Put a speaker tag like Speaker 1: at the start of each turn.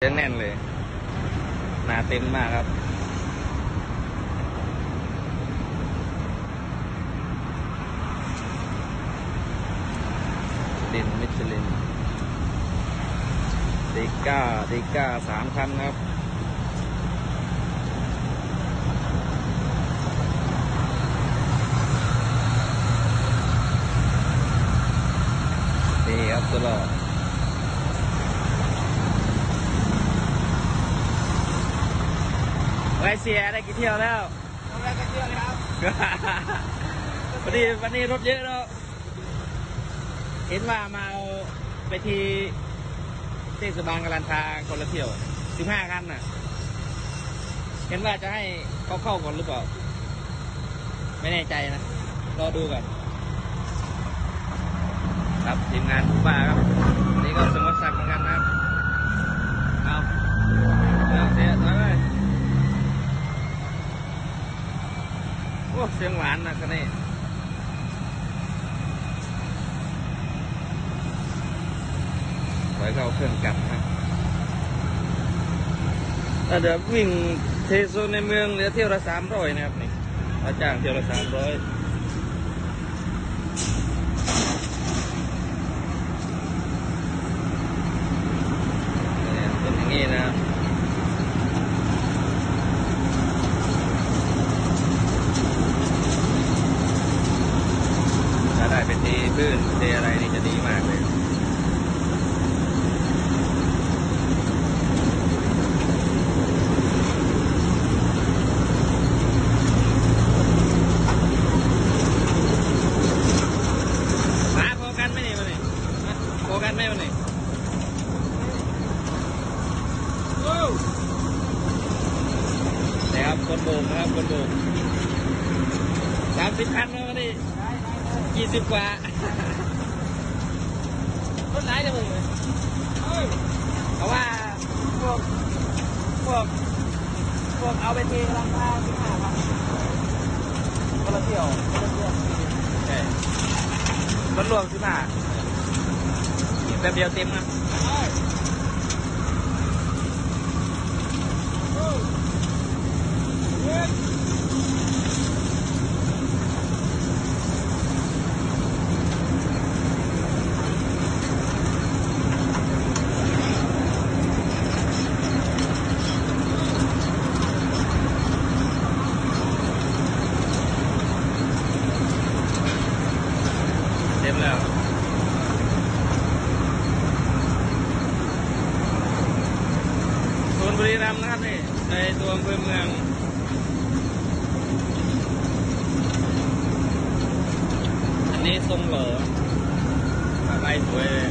Speaker 1: เยอะแน่นเลย หนาเต็มมากครับ เด่นมิชลิน เดก้า เดก้าสามคันครับนี่ครับตลอด ไว้เสียได้กี่เที่ยวแล้ว
Speaker 2: ทำอะไรกันเยอะเลยครับ
Speaker 1: วันนี้วันนี้รถเยอะแล้วเห็นว่ามาเอาไปที่เทศบาลกาลันทาคนละเที่ยวสิบห้าคันน่ะ เห็นว่าจะให้เขาเข้าก่อนหรือเปล่า ไม่แน่ใจนะ รอดูกันครับทีมงานผู้บ้าครับ นี่ก็สมมติศักดิ์เหมือนกันนะครับ เอาเอาเสียถอยไป โอ้ เสียงหวานนะคันนี้ไว้เข้าเครื่องกลับครับแต่เดี๋ยววิ่งเทโซนในเมืองเหลือเที่ยวละสามร้อยนะครับนี่เราจ้างเที่ยวละสามร้อยเป็นอย่างนี้นะครับ ถ้าได้ เป็นทีพื้นทีอะไรนี่จะดีมากเลยมาโฟกันไหมนี่มานี่มาโฟกันไหมมานี่โอ้นี่ครับคนโบกนะครับคนโบกสามสิบคันแล้วมานี่ ยี่สิบกว่ารถไหนจะมึงเลยเพราะว่าพวกพวกพวกเอาไปเทราคาสิบห้าพันคนละเที่ยวคนละเที่ยวใช่รถรวมสิบห้าแบบเดียวเต็มนะเต็มแล้ว ส่วน บุรีรัมย์นะครับนี่ในตัวอำเภอเมืองอันนี้ทรงเหลออะไรสวยเลย